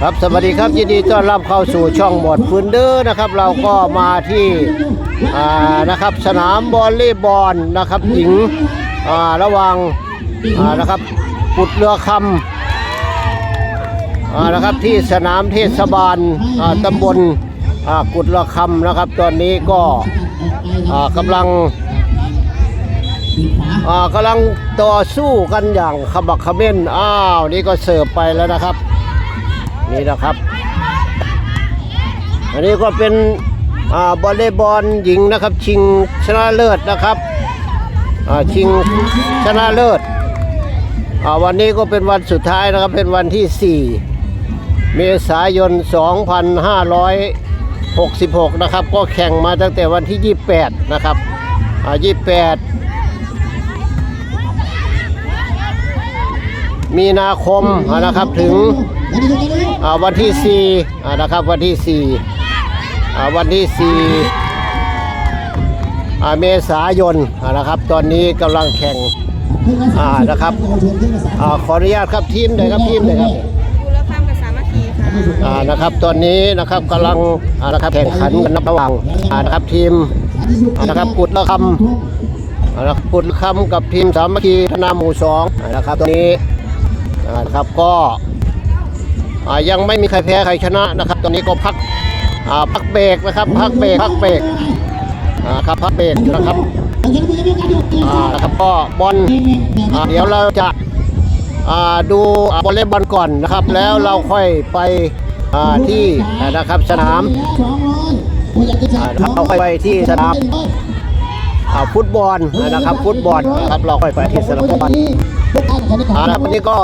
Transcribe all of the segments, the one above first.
ครับสวัสดีครับยินดีต้อนรับเข้าสู่ช่องหมดฟืนเดอร์นะครับ เราก็มาที่อ่านะครับสนามบอลเล่บอลนะครับหญิงอ่าระว่างอ่านะครับปุดเรือคำอ่านะครับที่สนามเทศบาลอ่าตำบลอ่ากุดเรือคำนะครับ ตอนนี้ก็อ่ากำลังอ่ากำลังต่อสู้กันอย่างขบักเขม้นอ้าวนี่ก็เสิร์ฟไปแล้วนะครับ นี่นะครับ อันนี้ก็เป็นอบอลเลย์บอลหญิงนะครับ ชิงชนะเลิศนะครับชิงชนะเลิศอ่าวันนี้ก็เป็นวันสุดท้ายนะครับเป็นวันที่ 4 เมษายน 2566 นะครับ ก็แข่งมาตั้งแต่วันที่ 28 นะครับอ่า28 มีนาคมนะครับถึง อ่าวันที่4อ่านะครับวันที่4อ่าวันที่4อ่าเมษายนอ่านะครับ ตอนนี้กำลังแข่งอ่านะครับอ่าขออนุญาตครับทีมเลยครับทีมเลยครับกุลข้ามกับสามัคคีค่ะอ่านะครับตอนนี้นะครับกำลังอ่านะครับแข่งขันกันระหว่างอ่านะครับทีมอ่านะครับกุดละคำนะครับกุดละคำกับทีมสามัคคีธนาหมู่สองนะครับตอนนี้นะครับก็ ยังไม่มีใครแพ้ใครชนะนะครับ ตอนนี้ก็พักพักเบรกนะครับ พักเบรกพักเบรกครับพักเบรกนะครับนะครับก็บอลเดี๋ยวเราจะดูอ่าวอลเลย์บอลก่อนนะครับ แล้วเราค่อยไปที่นะครับสนามเราค่อยไปที่สนาม อ่าฟุตบอลนะครับฟุตบอลนะครับเราค่อยไปที่สนามฟุตบอลอ่าแล้ววันนี้ก็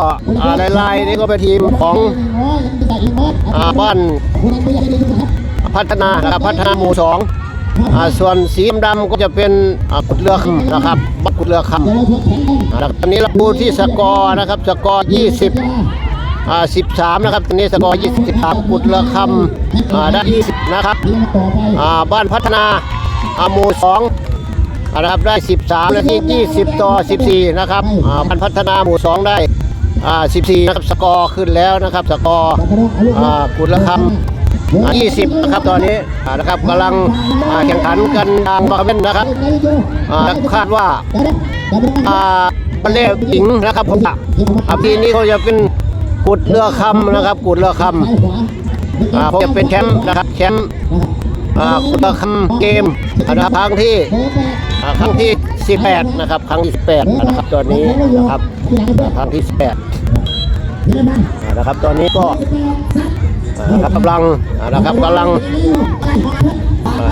อ่าลายๆนี่ก็เป็นทีมของอ่าบ้านพัฒนานะครับพัฒนาหมู่สองส่วนสีดำก็จะเป็นกุดเรือคำนะครับบัดกุดเรือคำตอนนี้เราดูที่สกอร์นะครับสกอร์20อ่า13นะครับตอนนี้สกอร์23กุดละคำอ่าได้20นะครับอ่าบ้านพัฒนาอ่าหมู่2อ่า นะครับได้ 13นาที20 ต่อ 14 นะครับอ่าบ้านพัฒนาหมู่ 2 ได้อ่า14 นะครับ สกอร์ขึ้นแล้วนะครับ สกอร์อ่ากุดละคำ20 นะครับตอนนี้นะครับกำลังแข่งขันกันทางบาเวนนะครับอ่าคาดว่าอ่าบัลเล่หญิงนะครับผมอะอ่าปีนี้เขาจะเป็นกุดเรือคำนะครับ กุดเรือคำอ่าเขาจะเป็นแชมป์นะครับแชมป์อ่ากุดเรือคำเกมนะครับครั้งที่ ครั้งที่ 18 นะครับ ครั้งที่ 18 นะครับตอนนี้นะครับครั้งที่ 18 นะครับตอนนี้ก็นะครับกำลังนะครับกำลัง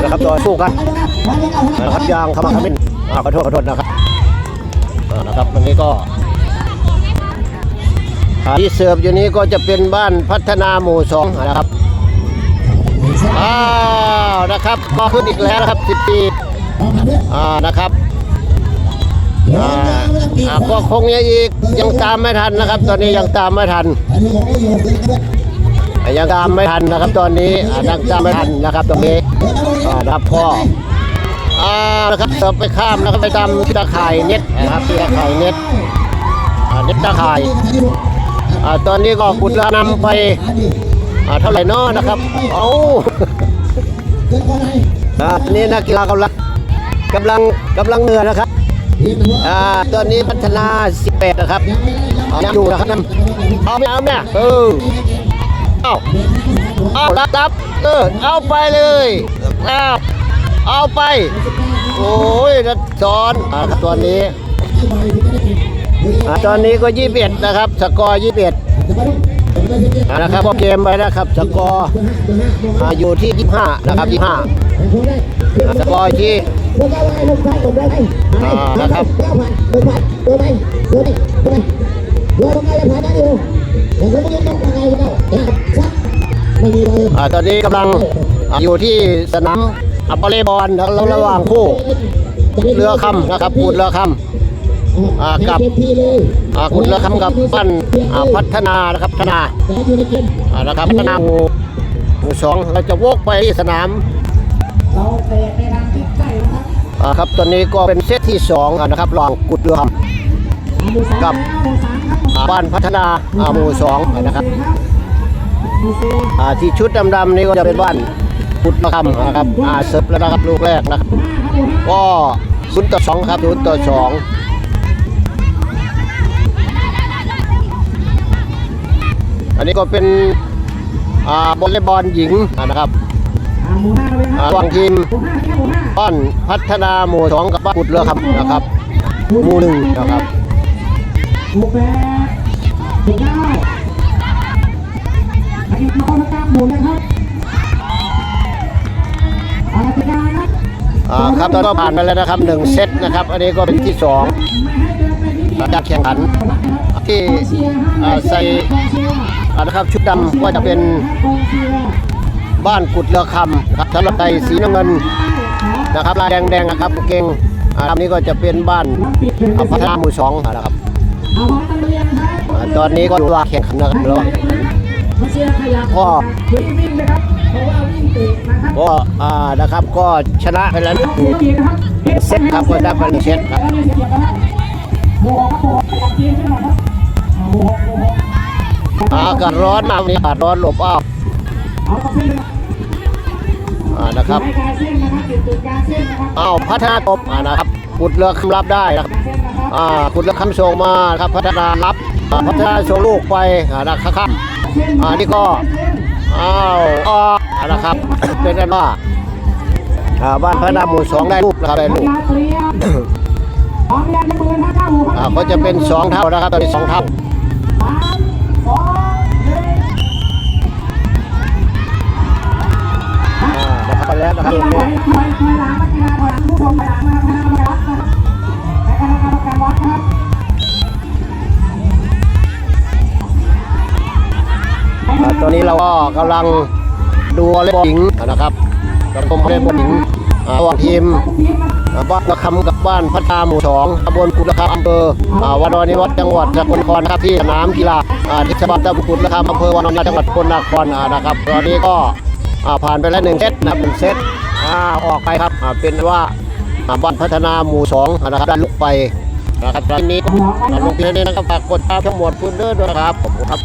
นะครับต่อสู้กันนะครับยางขมักเขมิ้นขอโทษขอโทษนะครับนะครับวันนี้ก็ที่เสิร์ฟอยู่นี้ก็จะเป็นบ้านพัฒนาหมู่สองนะครับอ้าวนะครับก็ขึ้นอีกแล้วนะครับสิบปี อ่านะครับอ่าอ่าก็คงยังอีกยังตามไม่ทันนะครับ ตอนนี้ยังตามไม่ทันยังตามไม่ทันนะครับ ตอนนี้ยังตามไม่ทันนะครับตรงนี้อ่านะครับพ่ออ่านะครับเร์ฟไปข้ามแล้วก็ไปตามตาข่ายเน็ตนะครับตาข่ายเน็ตอ่าเน็ตตาข่ายอ่าตอนนี้ก็กุดละนำไปอ่าเท่าไหร่นาะนะครับ เอาอ่าตอนนี้นักกีฬากำลัง กำลังกำลังเหนื่อยนะครับอ่าตอนนี้พัฒนา18นะครับเอาอยู่นะครับเอาไม่เอาเนี่ยเออเอาเอารับรับเออเอาไปเลยเอาเอาไป โอ้ยนัดสอนอ่าตอนนี้อ่าตอนนี้ก็ยี่สิบเอ็ดนะครับ สกอร์ยี่สิบเอ็ดนะครับก็เกมไปนะครับ สกอร์อ่าอยู่ที่ยี่ห้านะครับยี่ห้าสกอร์ที่ อ่านะครับอ่าตอนนี้กำลังอยู่ที่สนามอัปเปอร์ลบอลแล้วระหว่างคู่เรือคำนะครับกูดเรือคำกับอ่ากูดเรือคำกับบ้นพัฒนานะครับพัฒนาอ่านะครับพัฒนาหมู่สองเราจะวกไปที่สนามอ่า ครับตอนนี้ก็เป็นเซตที่สองนะครับระหว่างกุดเรือคำกับบ้านพัฒนาอาหมู่สองนะครับที่ชุดดำๆนี่ก็จะเป็นบ้านพุทธคำนะครับอาเสิร์ฟแล้วนะครับลูกแรกนะครับก็ศูนย์ต่อสองครับศูนย์ต่อสองอันนี้ก็เป็นอ่าวอลเลย์บอลหญิงนะครับ ว่างทีมบ้านพัฒนาหมู่สองกับบ้านกุดเรือคำนะครับหมู่หนึ่งนะครับถูกแปดถูกเก้าอาทิตย์นครกรรมหมุนนะครับอาทิตย์กาครับอ่าครับตอนนี้ผ่านไปแล้วนะครับหนึ่งเซตนะครับ อันนี้ก็เป็นที่สองไม่ให้เดินไปนิดเดียวการแข่งขันที่ใส่อ่านะครับชุดดำก็จะเป็น บ้านกุดเรือคำนะครับสำหรับใส่สีน้ำเงินนะครับลายแดงๆนะครับเก่งอ่าลำนี้ก็จะเป็นบ้านอ่าพัฒนาหมู่สองนะครับตอนนี้ก็ว่าแข่งขันนะครับแล้วก็วิ่งวิ่งนะครับเพราะว่าวิ่งเตะนะครับก็อ่านะครับก็ชนะไปแล้วเกียร์นะครับเซตครับก็ได้ไปเซตครับแล้วเนี่ยเสียบนะครับโมหกครับโมหกขยับเกียร์ขึ้นมาครับอ่าโมหกโมหกอ่าอากาศร้อนมากวันนี้อากาศร้อนหลบอ้าว อาต่อเส้นนะครับอ่านะครับให้การเส้นนะครับจุดจุดการเส้นนะครับอ้าวพัฒนาตบอ่านะครับกุดเรือคำรับได้นะครับการเส้นนะครับอ่ากุดเรือคำส่งมาครับพัฒนารับอ่าพัฒนาส่งลูกไปอ่านะครับอ่านี่ก็อ้าวออกเอาละครับเป็นอันว่าอ่าบ้านพระนามหมู่สองได้ลูกนะครับได้ลูกเตรียมพร้อมยังจะปืนห้าเก้าหกอ่าก็จะเป็นสองเท่านะครับตอนนี้สองเท่า แล้วนะครับตรงนี้ถอยถอยถอยหลังนักกีฬาถอยหลังผู้ชมถอยหลังนะครับคณะกรรมการวัดนะครับและคณะกรรมการวัดนะครับอ่าตอนนี้เราก็กำลังดูวอลเลย์บอลหญิงนะครับกำลังชมวอลเลย์บอลหญิงระหว่างทีมบ้านกระคำกับบ้านพัฒนาหมู่สองตำบลกุฎระคำอำเภอวานอนิวัฒจังหวัดสกลนครครับที่สนามกีฬาอ่าที่สบับตำบลกุฎระคำอำเภอวานอนิวัฒจังหวัดสกลนครนะครับตอนนี้ก็ อ่าผ่านไปแล้วหนึ่งเซตนะครับหนึ่งเซตอ่าออกไปครับอ่าเป็นว่าอ่าบ้านพัฒนาหมู่สองนะครับได้ลุกไปนะครับทีนนี้ก็ลงเพียงนี้นะครับฝากกดตามทั้งหมดพื้นเด้อด้วยนะครับขอบคุณครับ